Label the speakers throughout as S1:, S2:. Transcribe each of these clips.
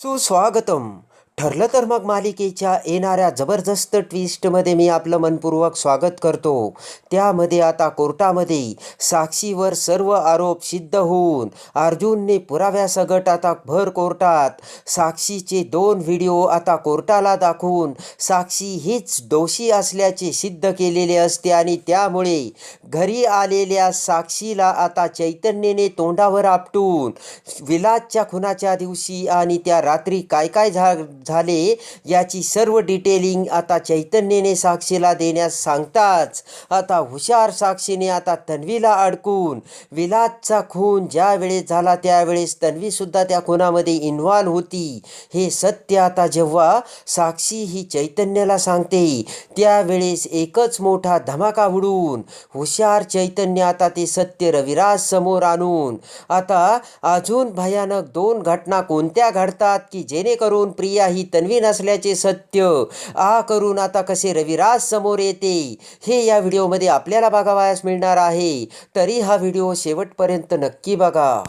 S1: Chu 东 ठरलं तर मग मालिकेच्या येणाऱ्या जबरदस्त ट्विस्टमध्ये मी आपलं मनपूर्वक स्वागत करतो. त्यामध्ये आता कोर्टामध्ये साक्षीवर सर्व आरोप सिद्ध होऊन अर्जुनने पुराव्यासकट आता भर कोर्टात. साक्षीचे दोन व्हिडिओ आता कोर्टाला दाखवून साक्षी हीच दोषी असल्याचे सिद्ध केलेले असते आणि त्यामुळे घरी आलेल्या साक्षीला आता चैतन्यने तोंडावर आपटून विलाजच्या खुनाच्या दिवशी आणि त्या रात्री काय काय झा झाले याची सर्व डिटेलिंग आता चैतन्यने साक्षीला देण्यास सांगताच. आता हुशार साक्षीने आता तन्वीला अडकून विलासचा खून ज्या वेळेस झाला त्यावेळेस तन्वीसुद्धा त्या खुनामध्ये इन्व्हॉल्व होती. हे सत्य आता जेव्हा साक्षी ही चैतन्याला सांगते त्यावेळेस एकच मोठा धमाका उडून हुशार चैतन्य आता ते सत्य रविराज समोर आणून आता अजून भयानक दोन घटना कोणत्या घडतात की जेणेकरून प्रिया ही तन्वी नसल्याचे सत्य. आ करून आता कसे रविराज समोर येते. हे या व्हिडिओमध्ये आपल्याला बघावयास मिळणार आहे. तरी हा व्हिडिओ शेवटपर्यंत नक्की बघा.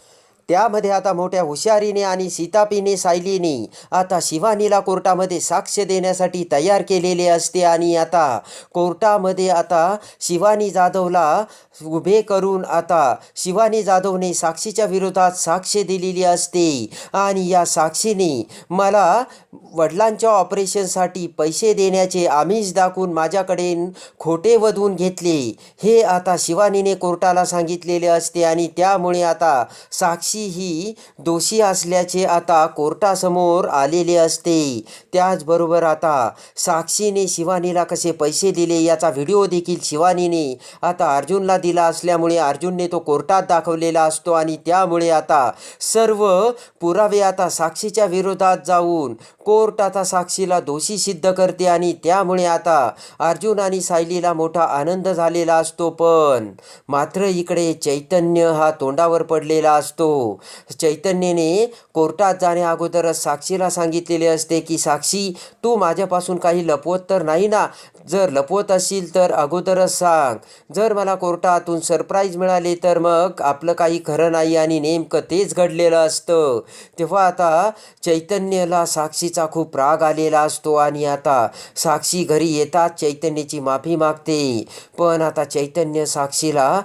S1: त्यामध्ये आता मोठ्या हुशारीने आणि सीतापीने सायलीने आता शिवानीला कोर्टामध्ये साक्ष देण्यासाठी तयार केलेले असते आणि आता कोर्टामध्ये आता शिवानी जाधवला उभे करून आता शिवानी जाधवने साक्षीच्या विरोधात साक्ष दिलेली असते. आणि या साक्षीने मला वडिलांच्या ऑपरेशनसाठी पैसे देण्याचे आमिष दाखवून माझ्याकडे खोटे वधून घेतले. हे आता शिवानीने कोर्टाला सांगितलेले असते आणि त्यामुळे आता साक्षी ही दोषी असल्याचे आता कोर्टासमोर आलेले असते. त्याचबरोबर आता साक्षीने शिवानीला कसे पैसे दिले याचा व्हिडिओ देखील शिवानीने आता अर्जुनला दिला असल्यामुळे अर्जुनने तो कोर्टात दाखवलेला असतो आणि त्यामुळे आता सर्व पुरावे आता साक्षीच्या विरोधात जाऊन कोर्ट आता साक्षीला दोषी सिद्ध करते आणि त्यामुळे आता अर्जुन आणि सायलीला मोठा आनंद झालेला असतो. पण मात्र इकडे चैतन्य हा तोंडावर पडलेला असतो. चैतन्यने कोर्टात जाण्याअगोदरच साक्षीला सांगितलेले असते की साक्षी तू माझ्यापासून काही लपवत तर नाही ना? जर लपवत असशील तर अगोदरच सांग. जर मला कोर्टातून सरप्राईज मिळाले तर मग आपलं काही खरं नाही आणि नेमकं तेच घडलेलं असतं. तेव्हा आता चैतन्यला साक्षीचा खूप राग आलेला असतो आणि आता साक्षी घरी येतात चैतन्याची माफी मागते. पण आता चैतन्य साक्षीला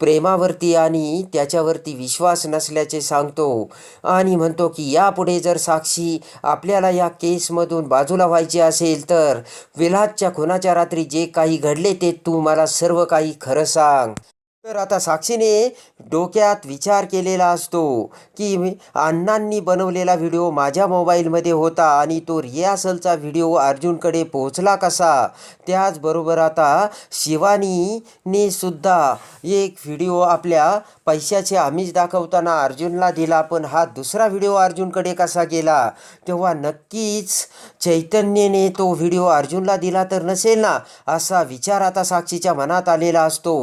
S1: प्रेमावरती आणि त्याच्यावरती विश्वास नसल्याचे सांगतो आणि म्हणतो की यापुढे जर साक्षी आपल्याला या केसमधून बाजूला व्हायचे असेल तर विलादच्या खुनाच्या रात्री जे काही घडले ते तू मला सर्व काही खरं सांग. तर आता साक्षीने डोक्यात विचार केलेला असतो की अण्णांनी बनवलेला व्हिडिओ माझ्या मोबाईलमध्ये होता आणि तो रियासलचा व्हिडिओ अर्जुनकडे पोहोचला कसा? त्याचबरोबर आता शिवानीने सुद्धा एक व्हिडिओ आपल्या पैशाचे आमिष दाखवताना अर्जुनला दिला पण हा दुसरा व्हिडिओ अर्जुनकडे कसा गेला? तेव्हा नक्कीच चैतन्यने तो व्हिडिओ अर्जुनला दिला तर नसेल ना असा विचार आता साक्षीच्या मनात आलेला असतो.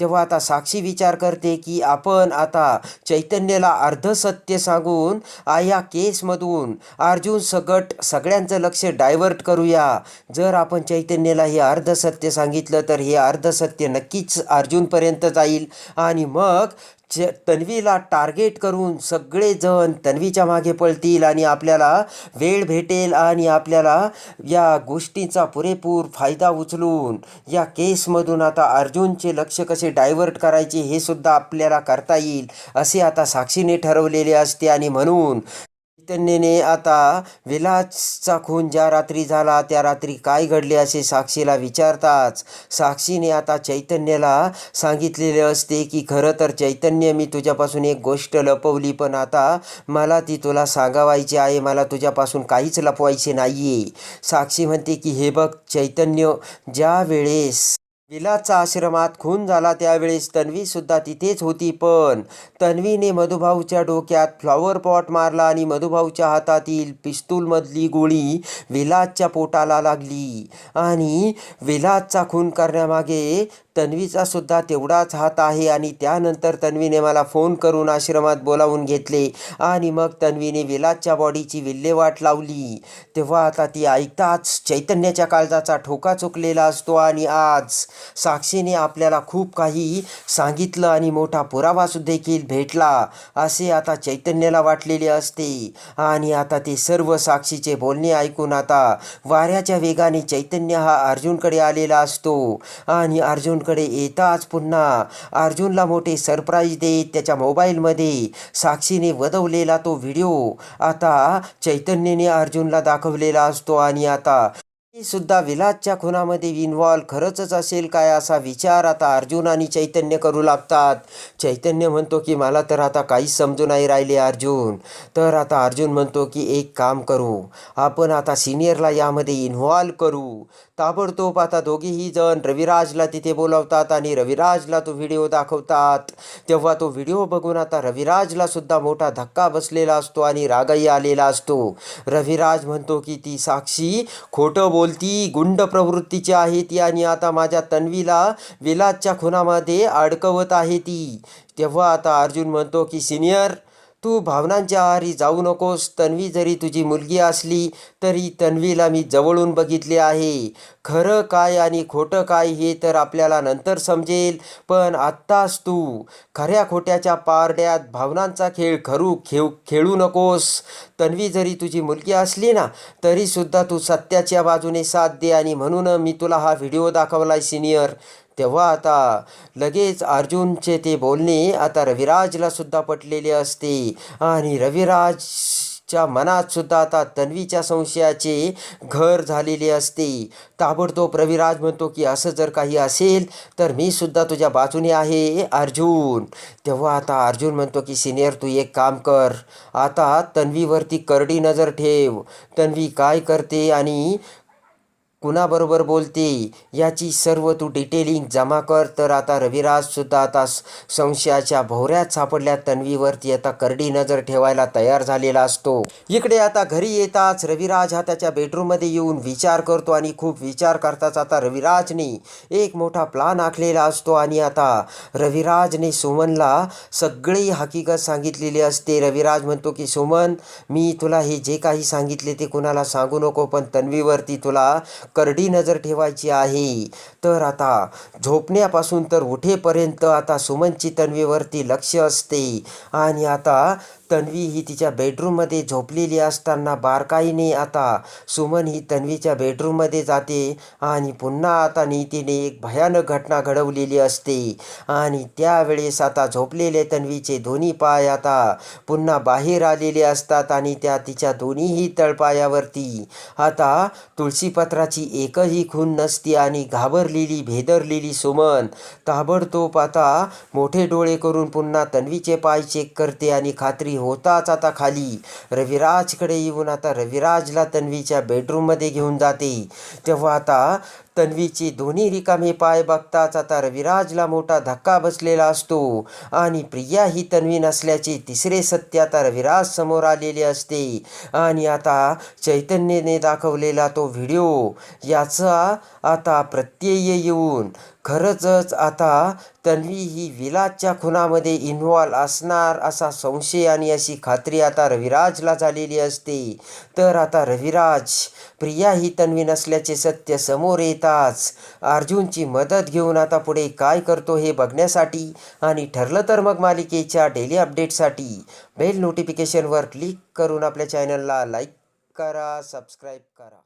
S1: तेव्हा आता साक्षी विचार करते की आपण आता चैतन्याला अर्ध सत्य सांगून आ या केसमधून अर्जुन सगट सगळ्यांचं लक्ष डायव्हर्ट करूया. जर आपण चैतन्याला हे अर्ध सत्य सांगितलं तर हे अर्ध सत्य नक्कीच अर्जुनपर्यंत जाईल. आणि मग च तन्वीला टार्गेट करून सगळेजण तन्वीच्या मागे पळतील आणि आपल्याला वेळ भेटेल आणि आपल्याला या गोष्टीचा पुरेपूर फायदा उचलून या केसमधून आता अर्जुनचे लक्ष कसे डायव्हर्ट करायचे हे सुद्धा आपल्याला करता येईल असे आता साक्षीने ठरवलेले असते आणि म्हणून चैतन्यने आता विलासचा खून ज्या रात्री झाला त्या रात्री काय घडले असे साक्षीला विचारताच साक्षीने आता चैतन्याला सांगितलेले असते की खरं तर चैतन्य मी तुझ्यापासून एक गोष्ट लपवली पण आता मला ती तुला सांगावायची आहे मला तुझ्यापासून काहीच लपवायचे नाही आहे साक्षी म्हणते की हे बघ चैतन्य ज्या वेळेस विलासचा आश्रमात खून झाला त्यावेळेस तन्वीसुद्धा तिथेच होती पण तन्वीने मधुभाऊच्या डोक्यात फ्लॉवर पॉट मारला आणि मधुभाऊच्या हातातील पिस्तूलमधली गोळी विलासच्या पोटाला लागली. आणि विलासचा खून करण्यामागे तन्वीचा सुद्धा तेवढाच हात आहे आणि त्यानंतर तन्वीने मला फोन करून आश्रमात बोलावून घेतले आणि मग तन्वीने विलासच्या बॉडीची विल्हेवाट लावली. तेव्हा आता ती ऐकताच चैतन्याच्या काळजाचा ठोका चुकलेला असतो आणि आज साक्षीने आपल्याला खूप काही सांगितलं आणि मोठा पुरावासुद्धा देखील भेटला असे आता चैतन्याला वाटलेले असते. आणि आता ते सर्व साक्षीचे बोलणे ऐकून आता वाऱ्याच्या वेगाने चैतन्य हा अर्जुनकडे आलेला असतो आणि अर्जुन अर्जुनकडे येताच पुन्हा. अर्जुनला मोठे सरप्राईज देत त्याच्या मोबाईलमध्ये साक्षीने वदवलेला तो व्हिडिओ आता चैतन्यने अर्जुनला दाखवलेला असतो आणि आता सुद्धा विलासच्या खुनामध्ये इन्व्हॉल्व खरंच असेल काय असा विचार आता अर्जुन आणि चैतन्य करू लागतात. चैतन्य म्हणतो की मला तर आता काहीच समजू नाही राहिले अर्जुन. तर आता अर्जुन म्हणतो की एक काम करू. आपण आता सिनियरला यामध्ये इन्व्हॉल्व करू. ताबडतोब आता दोघेही जण रविराजला तिथे बोलवतात आणि रविराजला तो व्हिडिओ दाखवतात. तेव्हा तो व्हिडिओ बघून आता रविराजला सुद्धा मोठा धक्का बसलेला असतो आणि रागही आलेला असतो. रविराज म्हणतो की ती साक्षी खोटं बोलती गुंड प्रवृत्तीची आहे ती आणि आता माझ्या तन्वीला विलाजच्या खुनामध्ये अडकवत आहे ती. तेव्हा आता अर्जुन म्हणतो की सिनियर तू भावनांच्या आहारी जाऊ नकोस. तन्वी जरी तुझी मुलगी असली तरी तन्वीला मी जवळून बघितले आहे. खरं काय आणि खोटं काय हे तर आपल्याला नंतर समजेल. पण आत्ताच तू खऱ्या खोट्याच्या पारड्यात भावनांचा खेळ खरू खेळ खेळू नकोस. तन्वी जरी तुझी मुलगी असली ना तरीसुद्धा तू सत्याच्या बाजूने साथ दे आणि म्हणून मी तुला हा व्हिडिओ दाखवलाय सिनियर. तेव्हा आता लगेच अर्जुनचे ते बोलणे आता रविराजला सुद्धा पटलेले असते. आणि रविराजच्या मनात सुद्धा आता तन्वीच्या संशयाचे घर झालेले असते. ताबडतोब रविराज म्हणतो की असं जर काही असेल तर मी सुद्धा तुझ्या बाजूने आहे अर्जुन. तेव्हा आता अर्जुन म्हणतो की सिनियर तू एक काम कर. आता तन्वीवरती करडी नजर ठेव. तन्वी काय करते आणि कुणाबरोबर बोलते याची सर्व तू डिटेलिंग जमा कर. तर आता रविराजसुद्धा आता संशयाच्या भोवऱ्यात सापडल्या. तन्वीवरती आता करडी नजर ठेवायला तयार झालेला असतो. इकडे आता घरी येताच रविराज हा त्याच्या बेडरूममध्ये येऊन विचार करतो आणि खूप विचार करताच आता रविराजने एक मोठा प्लान आखलेला असतो आणि आता रविराजने सुमनला सगळी हकीकत सांगितलेली असते. रविराज म्हणतो की सुमन मी तुला हे जे काही सांगितले ते कुणाला सांगू नको पण तन्वीवरती तुला करडी नजर ठेवायची आहे. तर आता झोपण्यापासून तर उठेपर्यंत आता सुमनची तन्वीवरती लक्ष असते. आणि आता तन्वी ही तिच्या बेडरूममध्ये झोपलेली असताना बारकाईने आता सुमन ही तन्वीच्या बेडरूममध्ये जाते आणि पुन्हा आता नीतीने एक भयानक घटना घडवलेली असते. आणि त्यावेळेस आता झोपलेले तन्वीचे दोन्ही पाय आता पुन्हा बाहेर आलेले असतात आणि त्या तिच्या दोन्हीही तळपायावरती. आता तुळशीपत्राची एकही खून नसती आणि घाबरलेली भेदरलेली सुमन ताबडतोब आता मोठे डोळे करून पुन्हा तन्वीचे पाय चेक करते आणि खात्री होताच आता खाली. रविराजकडे येऊन आता रविराजला तन्वीच्या बेडरूममध्ये घेऊन जाते. तेव्हा आता तन्वीचे दोन्ही रिकामे पाय बघताच आता रविराजला मोठा धक्का बसलेला असतो. आणि प्रिया ही तन्वी नसल्याचे तिसरे सत्य आता रविराज समोर आलेले असते. आणि आता चैतन्यने दाखवलेला तो व्हिडिओ याचा आता प्रत्यय येऊन खरंच आता तन्वी ही विलाजच्या खुनामध्ये इन्व्हॉल्व असणार असा संशय आणि अशी खात्री आता रविराजला झालेली असते. तर आता रविराज प्रिया ही तन्वी नसल्याचे सत्य समोर येताच. अर्जुनची मदत घेऊन आता पुढे काय करतो हे बघण्यासाठी आणि ठरलं तर मग मालिकेच्या डेली अपडेटसाठी बेल नोटिफिकेशनवर क्लिक करून आपल्या चॅनलला लाईक करा सबस्क्राईब करा.